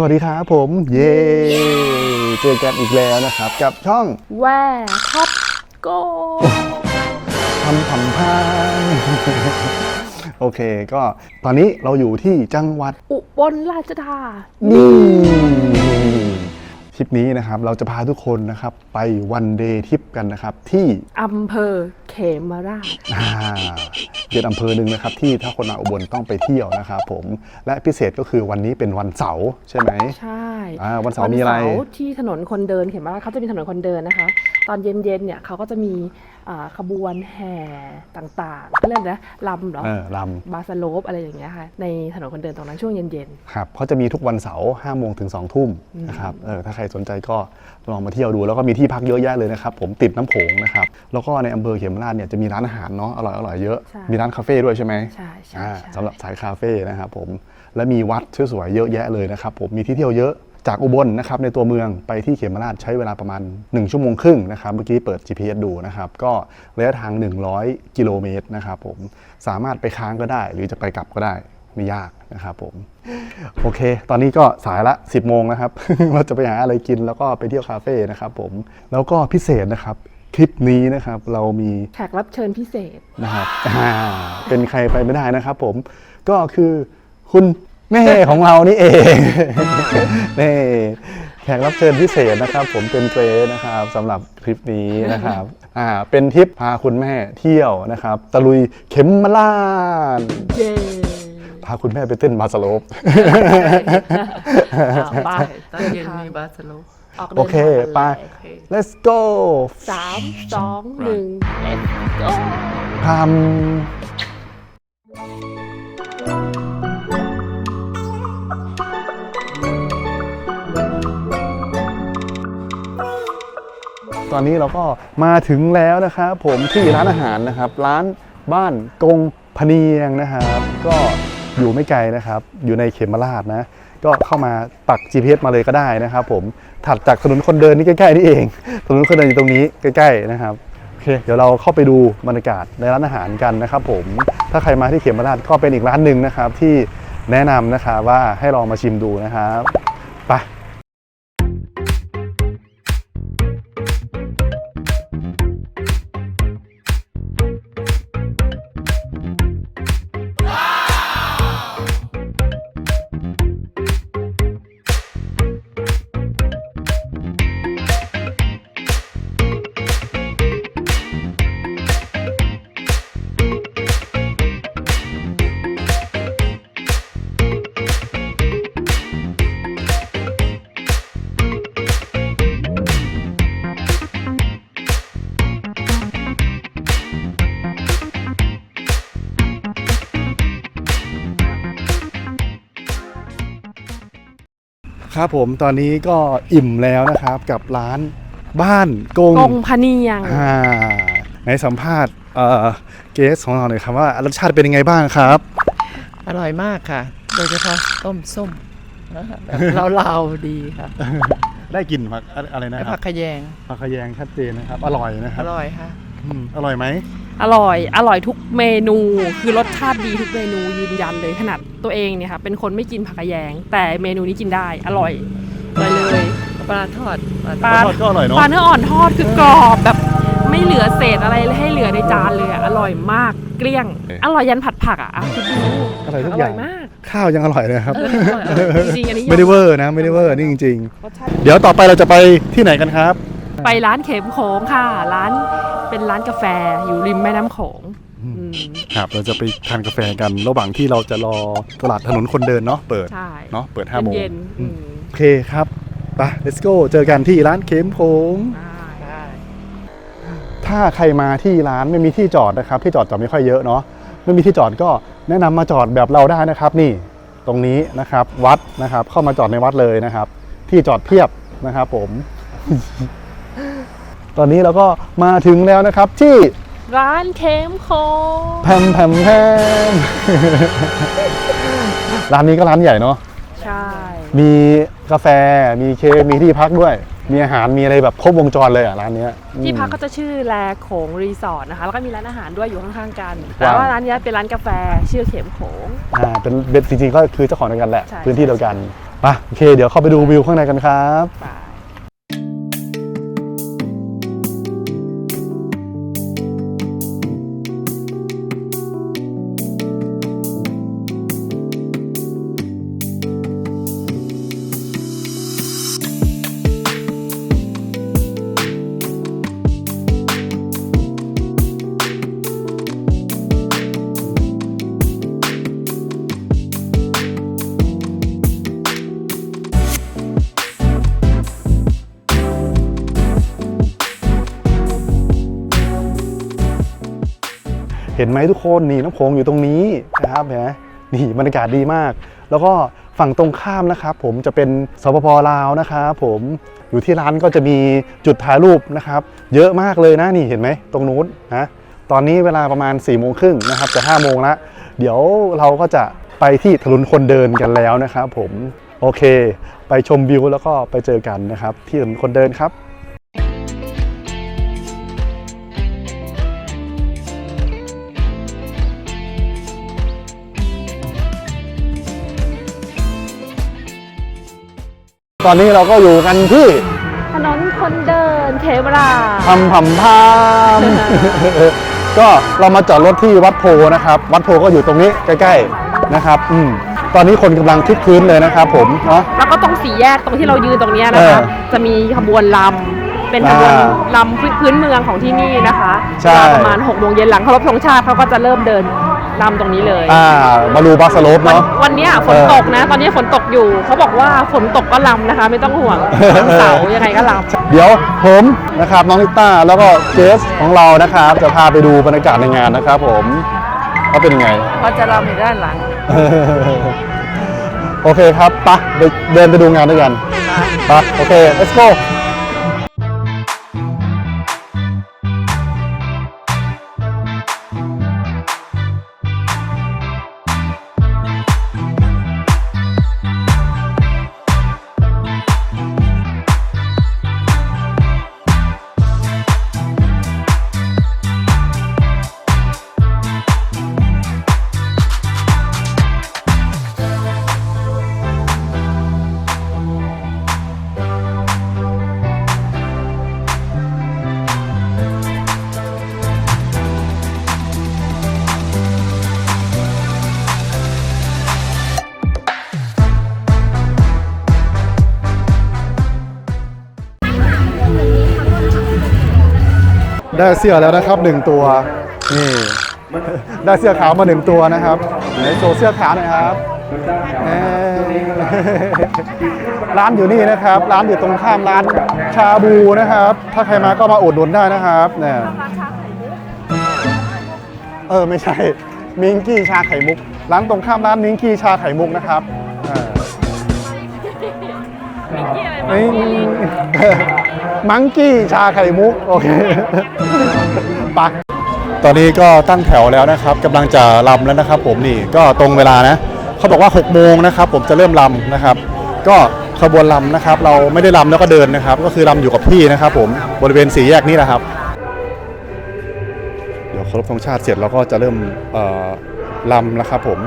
สวัสดีครับผม เย้เจอกันอีกแล้วนะครับ กับช่องแวร์ท็อปโกทำทำพานโอเคก็ตอนนี้เราอยู่ที่จังหวัดอุบลราชธานีนี่ ทริปนี้นะครับเราจะพาทุกคนนะครับไปวันเดย์ทริปกันนะครับที่อำเภอเขมราชอ่าเป็นอำเภอหนึ่งนะครับที่ถ้าคนมาอุบลต้องไปเที่ยวนะครับผมและพิเศษก็คือวันนี้เป็นวันเสาร์ใช่ไหมใช่อ่าวันเสาร์มีอะไร วันเสาร์ที่ถนนคนเดินเขมราชเขาจะมีถนนคนเดินนะคะ ตอนเย็นๆเนี่ยเขาก็จะมีอ่าขบวนแห่ต่างๆเขาเรียกนะลำเหรอเออลบาสโลปอะไรอย่างเงี้ยค่ะในถนนคนเดินตรงนั้นช่วงเย็นำครับเขาจะมีทุกวันเสาร์5โมงถึง2ทุ่มนะครับเออถ้าใครสนใจก็ลองมาเที่ยวดูแล้วก็มีที่พักเยอะแยะเลยนะครับ ผมติดน้ำโขงนะครับ แล้วก็ในอำเภอเขมราชเนี่ยจะมีร้านอาหารเนาะอร่อยอร่อยๆเยอะ มีร้านคาเฟ่ด้วยใช่ไหมๆใช่ใช่อ่าใช่สำหรับสายคาเฟ่นะครับผมและมีวัดสวยๆเยอะแยะเลยนะครับผมมีที่เที่ยวเยอะ จากอุบลนะครับในตัวเมืองไปที่เขมราชใช้เวลาประมาณ 1 ชั่วโมงครึ่งนะครับเมื่อกี้เปิด GPS ดูนะครับก็ระยะทาง 100 กิโลเมตรนะครับผมสามารถไปค้างก็ได้ หรือจะไปกลับก็ได้ไม่ยากนะครับผมโอเค ตอนนี้ก็สายละ 10 โมงนะครับ เราจะไปหาอะไรกินแล้วก็ไปเที่ยวคาเฟ่นะครับผมแล้วก็พิเศษนะครับคลิปนี้นะครับเรามีแขกรับเชิญพิเศษนะครับอ่าเป็นใครไปไม่ได้นะครับผมก็คือคุณ แม่ของเรานี่เอง นี่แขกรับเชิญพิเศษนะครับ ผมเป็นเกรซนะครับสำหรับคลิปนี้นะครับอ่าเป็นทริปพาคุณแม่เที่ยวนะครับ ตะลุยเข็มมาลานเย้พาคุณแม่ไปเต้นบาสโลป อ่าไปตอนเย็นมีบาสโลออกโอเดินเคทางกันไปเลย let's go สามสองหนึ่ง let's go ทำ อนนี้เราก็มาถึงแล้วนะครับผมที่ร้านอาหารนะครับ ร้านบ้านกงพเนียงนะครับ ก็อยู่ไม่ไกลนะครับ อยู่ในเขมราชนะ ก็เข้ามาปัก GPS มาเลยก็ได้นะครับ ผมถัดจากถนนคนเดินนี่ใกล้ๆนี่เองถนนคนเดินอยู่ตรงนี้ใกล้ ๆนะครับโอเคเดี๋ยวเราเข้าไปดูบรรยากาศในร้านอาหารกันนะครับ ผมถ้าใครมาที่เขมราชก็เป็นอีกร้านหนึ่งนะครับที่แนะนำนะครับว่าให้ลองมาชิมดูนะครับไป ครับผมตอนนี้ก็อิ่มแล้วนะครับกับร้านบ้านกงกงพะเนียงอ่าในสัมภาษณ์เอ่อเกสของเราหน่อยครับว่ารสชาติเป็นยังไงบ้างครับ อร่อยมากค่ะ โดยเฉพาะต้มส้มแบบเราๆดีค่ะได้กลิ่นผักอะไรนะและครัผับกขยงผักขยงชัดเจนนะครับ อร่อยนะคอรับ ร่อยค่ะ อืมอร่อยไหมอร่อย อร่อยทุกเมนู คือรสชาติดีทุกเมนูยืนยันเลยขนาดตัวเองเนี่ยค่ะเป็นคนไม่กินผักกะแยง แต่เมนูนี้กินได้ อร่อยเลยเลยปลาทอดปลาทอดก็อร่อยเนาะปลาเนื้ออ่อนทอดคือกรอบแบบไม่เหลือเศษอะไรให้เหลือในจานเลยอะอร่อยมากเกลี้ยง อร่อยยันผัดผักอะอะคิดดูอร่อยทุกออร่ย่าองยมากข้าวยังอร่อยเลยครับ เอออร่อยอร่อยจริงๆอันนี้ไม่ได้เวอร์นะไม่ได้เวอร์นี่จริง รสชาติ ๆ เดี๋ยวต่อไปเราจะไปที่ไหนกันครับ ไปร้านเข็มโขงค่ะ ร้านเป็นร้านกาแฟอยู่ริมแม่น้ำโขงอืมครับเราจะไปทานกาแฟกันระหว่างที่เราจะรอตลาดถนนคนเดินเนาะเปิดใช่เนาะเปิด5โมงเย็นๆอืมโอเคครับไป let's go เจอกันที่ร้านเข็มโขง ได้ ถ้าใครมาที่ร้านไม่มีที่จอดนะครับ ที่จอดจอดไม่ค่อยเยอะเนาะไม่มีที่จอดก็แนะนำมาจอดแบบเราได้นะครับ นี่ตรงนี้นะครับวัดนะครับ เข้ามาจอดในวัดเลยนะครับ ที่จอดเพียบนะครับ ผม ตอนนี้เราก็มาถึงแล้วนะครับที่ร้านเข็มโขงแพมแพมแพม ร้านนี้ก็ร้านใหญ่เนาะ ใช่ มีกาแฟ มีเค้กมีที่พักด้วย มีอาหาร มีอะไรแบบครบวงจรเลยอะร้านเนี้ยที่พักอืมก็จะชื่อแลโขงรีสอร์ทนะคะ แล้วก็มีร้านอาหารด้วยอยู่ข้างๆกันว้าวแต่ว่าร้านเนี้ยเป็นร้านกาแฟชื่อเข็มโขง อ่า เป็นเบ็ดจริงๆก็คือเจ้าของเดียวกันแหละใช่พื้นที่เดียวกัน ไป โอเค เดี๋ยวเข้าไปดูวิวข้างในกันครับ นไหมทุกคนนี่น้ำโขงอยู่ตรงนี้นะครับเห็นไหมนี่บรรยากาศดีมาก แล้วก็ฝั่งตรงข้ามนะครับ ผมจะเป็นสปปลาวนะครับผมอยู่ที่ร้านก็จะมีจุดถ่ายรูปนะครับ เยอะมากเลยนะนี่เห็นไหมตรงนู้นนะตอนนี้เวลาประมาณ4ี่โมงครึ่งนะครับจะ5้าโมงละเดี๋ยวเราก็จะไปที่ถนนคนเดินกันแล้วนะครับผมโอเค ไปชมวิวแล้วก็ไปเจอกันนะครับ ที่ถนนคนเดินครับ ตอนนี้เราก็อยู่กันที่ถนนคนเดินเทวราพัมพัมพามก็เรามาจอดรถที่วัดโพนะครับ วัดโพก็อยู่ตรงนี้ใกล้ๆนะครับอืมตอนนี้คนกำลังคึกคืนเลยนะครับผมเนาะ แล้วก็ตรงสี่แยกตรงที่เรายืนตรงเนี้ยนะคะเออจะมีขบวนลำเป็นขบวนอ่าลำพื้นพื้นเมืองของที่นี่นะคะใช่ เวลาประมาณ6กโมงเย็นหลังเคารพธงชาติเขาก็จะเริ่มเดิน ลำตรงนี้เลย อ่ามาดูบาสโลปวันเนาะ วันเนี้ยฝนตกนะ ตอนนี้ฝนตกอยู่ เขาบอกว่าฝนตกก็ลำนะคะ ไม่ต้องห่วงวันเสาร์ยังไงก็ลำ เดี๋ยวผมนะครับน้องลิต้าแล้วก็เจสของเรานะครับจะพาไปดูบรรยากาศในงานนะครับผมว่าเป็นยังไง เขาจะรำอยู่ด้านหลัง โอเคครับไปะเดินไปดูงานด้วยกันไปะโอเค let's go ได้เสื้อแล้วนะครับหนึ่งตัวนี่ได้เสื้อขาวมาหนึ่งตัวนะครับไหนโชว์เสื้อขาวหน่อยครับเอ้ยร้านอยู่นี่นะครับ ร้านอยู่ตรงข้ามร้านชาบูนะครับ ถ้าใครมาก็มาอุดหนุนได้นะครับเนี่ยเออไม่ใช่มิงกี้ชาไข่มุก ร้านตรงข้ามร้านมิงกี้ชาไข่มุกนะครับอ่าเอ้ยมัง มังกี้ชาไข่มุก โอเคไปตอนนี้ก็ตั้งแถวแล้วนะครับกำลังจะลำแล้วนะครับผมนี่ก็ตรงเวลานะเขาบอกว่า6โมงนะครับผมจะเริ่มลำนะครับ ก็ขบวนลำนะครับ เราไม่ได้ลำแล้วก็เดินนะครับ ก็คือลำอยู่กับที่นะครับ ผมบริเวณสี่แยกนี้แหละครับ เดี๋ยวเคารพธงชาติเสร็จเราก็จะเริ่มลำแล้วครับผม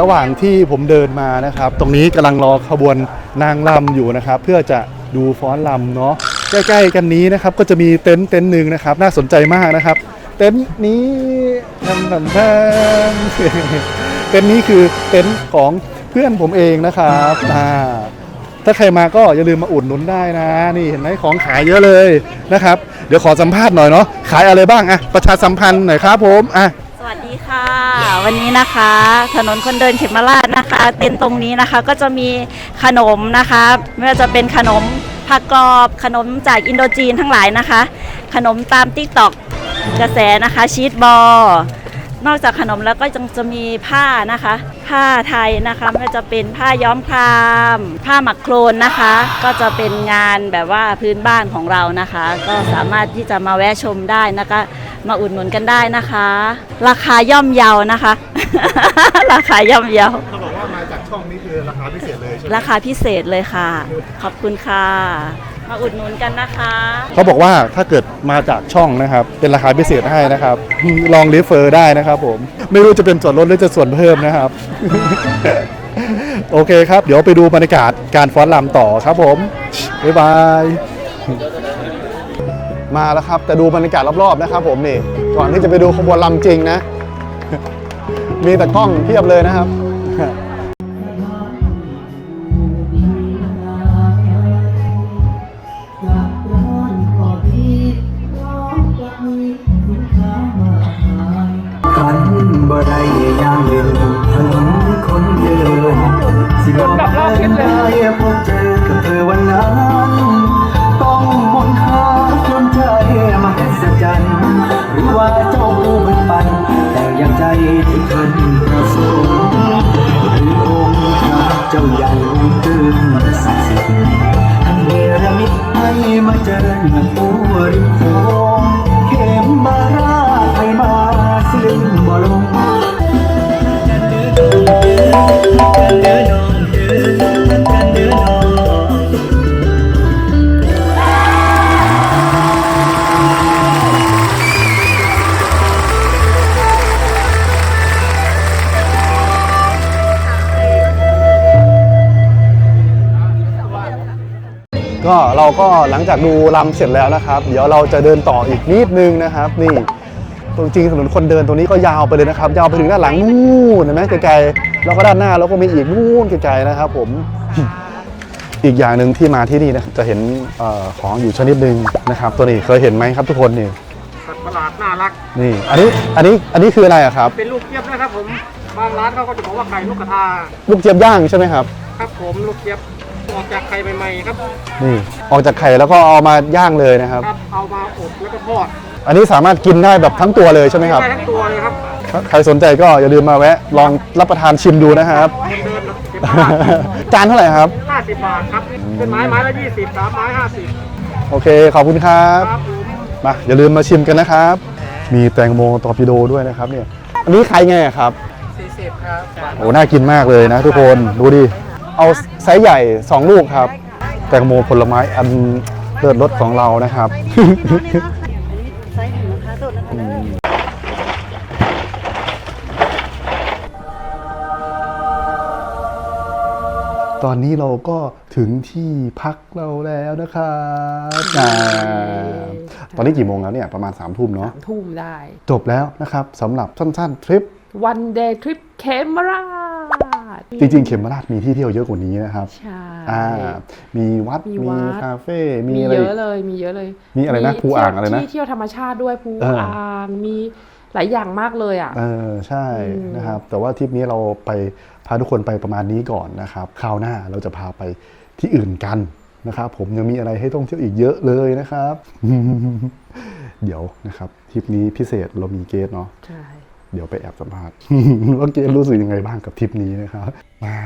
ระหว่างที่ผมเดินมานะครับ ตรงนี้กำลังรอขบวนนางลำอยู่นะครับ เพื่อจะ ดูฟ้อนลำเนาะใกล้ๆกันนี้นะครับก็จะมีเต็นท์เต็นท์หนึ่งนะครับ น่าสนใจมากนะครับ เต็นท์นี้ทำทำทำเต็นท์นี้คือเต็นท์ของเพื่อนผมเองนะครับอ่าถ้าใครมาก็อย่าลืมมาอุดหนุนได้นะ นี่เห็นไหมของขายเยอะเลยนะครับ เดี๋ยวขอสัมภาษณ์หน่อยเนาะขายอะไรบ้างอะประชาสัมพันธ์หน่อยครับผมอะ วัสดีค่ะ วันนี้นะคะ ถนนคนเดินเขมราชนะคะ เต็นตรงนี้นะคะก็จะมีขนมนะคะไม่ว่าจะเป็นขนมผักกรอบขนมจากอินโดจีนทั้งหลายนะคะ ขนมตามติ๊กตอกกระแสนะคะชีสบอลนอกจากขนมแล้วก็ยังจะมีผ้านะคะ ผ้าไทยนะคะไม่ว่าจะเป็นผ้าย้อมคราม ผ้าหมักโครนนะคะ ก็จะเป็นงานแบบว่าพื้นบ้านของเรานะคะ ก็สามารถที่จะมาแวะชมได้นะคะ มาอุดหนุนกันได้นะคะ ราคาย่อมเยานะคะ ราคาย่อมเยา เขาบอกว่ามาจากช่องนี้คือราคาพิเศษเลยใช่ไหมราคาพิเศษเลยค่ะ ขอบคุณค่ะ มาอุดหนุนกันนะคะ เขาบอกว่าถ้าเกิดมาจากช่องนะครับ เป็นราคาพิเศษให้นะครับ ลองรีเฟอร์ได้นะครับผม ไม่รู้จะเป็นส่วนลดหรือจะส่วนเพิ่มนะครับ โอเคครับ เดี๋ยวไปดูบรรยากาศการฟ้อนรำต่อครับผม บ๊ายบาย มาแล้วครับ แต่ดูบรรยากาศรอบๆนะครับ ผมนี่ก่อนที่จะไปดูขบวนลำจริงนะ มีแต่กล้องเพียบเลยนะครับ มา ก็เราก็หลังจากดูรำเสร็จแล้วนะครับ เดี๋ยวเราจะเดินต่ออีกนิดนึงนะครับ นี่ตรงจริงถนนคนเดินตรงนี้ก็ยาวไปเลยนะครับ ยาวไปถึงด้านหลังนู่นเห็นไหมไกลๆแล้วก็ด้านหน้าเราก็มีอีกนู่นไกลๆนะครับ ผมอีกอย่างหนึ่งที่มาที่นี่นะจะเห็นเออของอยู่ชนิดหนึ่งนะครับ ตัวนี้เคยเห็นไหมครับทุกคนนี่สัตว์ประหลาดน่ารักนี่ อันนี้อันนี้อันนี้คืออะไรอะครับ เป็นลูกเจี๊ยบนะครับผมบางร้านเขาก็จะบอกว่าไข่ลูกกระทาลูกเจี๊ยบย่างใช่ไหมครับ ครับผมลูกเจี๊ยบ ออกจากไข่ใหม่ๆครับนี่ออกจากไข่แล้วก็เอามาย่างเลยนะครับ ครับเอามาอบแล้วก็ทอดอันนี้สามารถกินได้แบบทั้งตัวเลยใช่ไหมครับ ได้ทั้งตัวเลยครับถ้าใครสนใจก็อย่าลืมมาแวะ ลองรับประทานชิมดูนะครับคนเดินเก็บผ้าจานเท่าไหร่ครับ ห้าสิบบาทครับเป็นไม้ไม้ละยี่สิบสามไม้ห้าสิบโอเค ขอบคุณครับ ครับผมมาอย่าลืมมาชิมกันนะครับ มีแตงโมตอร์ปิโดด้วยนะครับเนี่ย อันนี้ขายไงอะครับ สี่สิบครับ โอ้ น่ากินมากเลยนะทุกคน ดูดิ เอาไซส์ใหญ่ 2 ลูกครับ แตงโมผลไม้อันเลิศรสของเรานะครับตอนนี้เราก็ถึงที่พักเราแล้วนะครับอ่าตอนนี้กี่โมงแล้วเนี่ย ประมาณ3ามทุ่มเนาะสามทุ่มได้ จบแล้วนะครับสำหรับสั้นๆทริป one day trip เคมราชจริงๆ เขมราชมีที่เที่ยวเยอะกว่านี้นะครับใช่อ่ามีวัด มีมีวัด คาเฟ่ มีมีอะไร เยอีอะกเลย มีเยอะเลยมีอะไรนะภูอ่างอะไรนะที่เที่ยวธรรมชาติด้วยภูเอออ่ อ่าง มีหลายอย่างมากเลยอะ เออใช่อืมนะครับ แต่ว่าทริปนี้เราไปพาทุกคนไปประมาณนี้ก่อนนะครับ คราวหน้าเราจะพาไปที่อื่นกันนะครับ ผมยังมีอะไรให้ต้องเที่ยวอีกเยอะเลยนะครับ เดี๋ยวนะครับทริปนี้พิเศษเรามีเกสเนาะ ใช่ เดี๋ยวไปแอบสัมภาษณ์ว่าเกสรู้สึกยังไงบ้างกับทริปนี้นะครับมา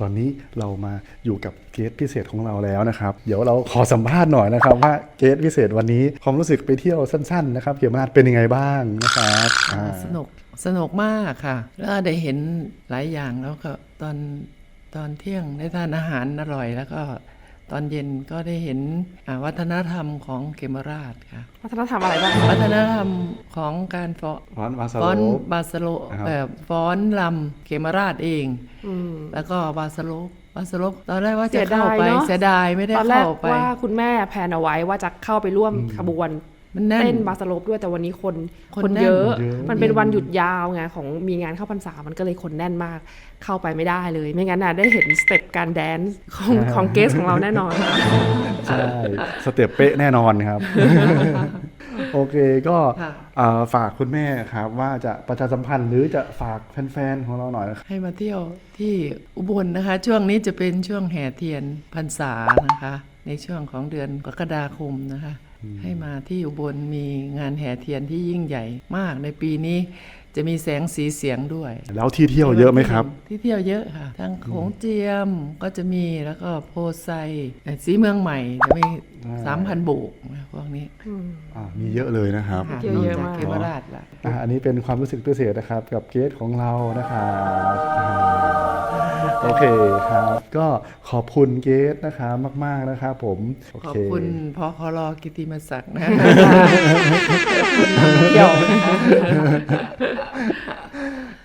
ตอนนี้เรามาอยู่กับเกสพิเศษของเราแล้วนะครับ เดี๋ยวเราขอสัมภาษณ์หน่อยนะครับ ว่าเกสพิเศษวันนี้ความรู้สึกไปเที่ยวสั้น ๆ นะครับเขียมราชเป็นยังไงบ้างนะครับอ่าสนุกสนุกมากค่ะ แล้วได้เห็นหลายอย่างแล้วก็ตอนตอนเที่ยงได้ทานอาหารอร่อยแล้วก็ ตอนเย็นก็ได้เห็นอ่าวัฒนธรรมของเกมราชค่ะ วัฒนธรรมอะไรบ้าง วัฒนธรรมของการฟ้อนฟ้อนวาสฟ้อนโลบาสโลครับเอ่อฟ้อนลำเกมราชเองอืมแล้วก็บาสโลบาสโลตอนแรกว่าเสีจะยเข้าดายไปเนอะเสียดายไม่ได้ตอนแรกเข้าไปว่าคุณแม่แพลนเอาไว้ว่าจะเข้าไปร่วมขบวน มันแน่นเต้นบาสโลปด้วยแต่วันนี้คนคนคนแน่นเยอะเยอะ มันเป็นวันหยุดยาวไงของมีงานเข้าพรรษามันก็เลยคนแน่นมาก เข้าไปไม่ได้เลย ไม่งั้นน่ะได้เห็นสเต็ปการแดนซ์ของของเกสของเราแน่นอนใช่สเต็ปเป๊ะแน่นอนครับ โอเคก็ค่ะเอ่อฝากคุณแม่ครับ ว่าจะประชาสัมพันธ์หรือจะฝากแฟนๆของเราหน่อยนะครับให้มาเที่ยวที่อุบลนะคะ ช่วงนี้จะเป็นช่วงแห่เทียนพรรษานะคะ ในช่วงของเดือนกรกฎาคมนะคะ ให้มาที่อุบลมีงานแห่เทียนที่ยิ่งใหญ่มากในปีนี้จะมีแสงสีเสียงด้วย แล้วที่เที่ยวเยอะไหมครับ ที่เที่ยวเยอะค่ะ ทั้งโขงเจียมก็จะมีแล้วก็โพไซเอ่อสีเมืองใหม่จะมีอ่าสามพันโบกนะพวกนี้อ่ามีเยอะเลยนะครับค่ะเที่ยวเยอะนจมากเขมราชละอ่าอันนี้เป็นความรู้สึกพิเศษนะครับ กับเกสของเรานะครับอ่า โอเคครับ ก็ขอบคุณเกสนะครับมาก ๆ นะครับผมโอขอบเคคุณพอคอรอกิติมศักดิ์นะเที่ยว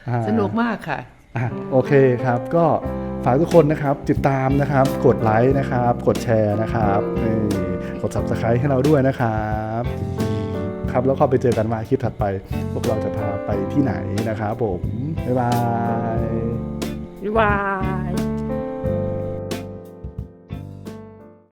อ่า สนุกมากค่ะ อะโอเคครับก็ฝากทุกคนนะครับติดตามนะครับ กดไลค์นะครับ กดแชร์นะครับนี่กด subscribe ให้เราด้วยนะครับครับแล้วก็ไปเจอกันว่าคลิปถัดไป พวกเราจะพาไปที่ไหนนะครับผม บ๊ายบาย 哇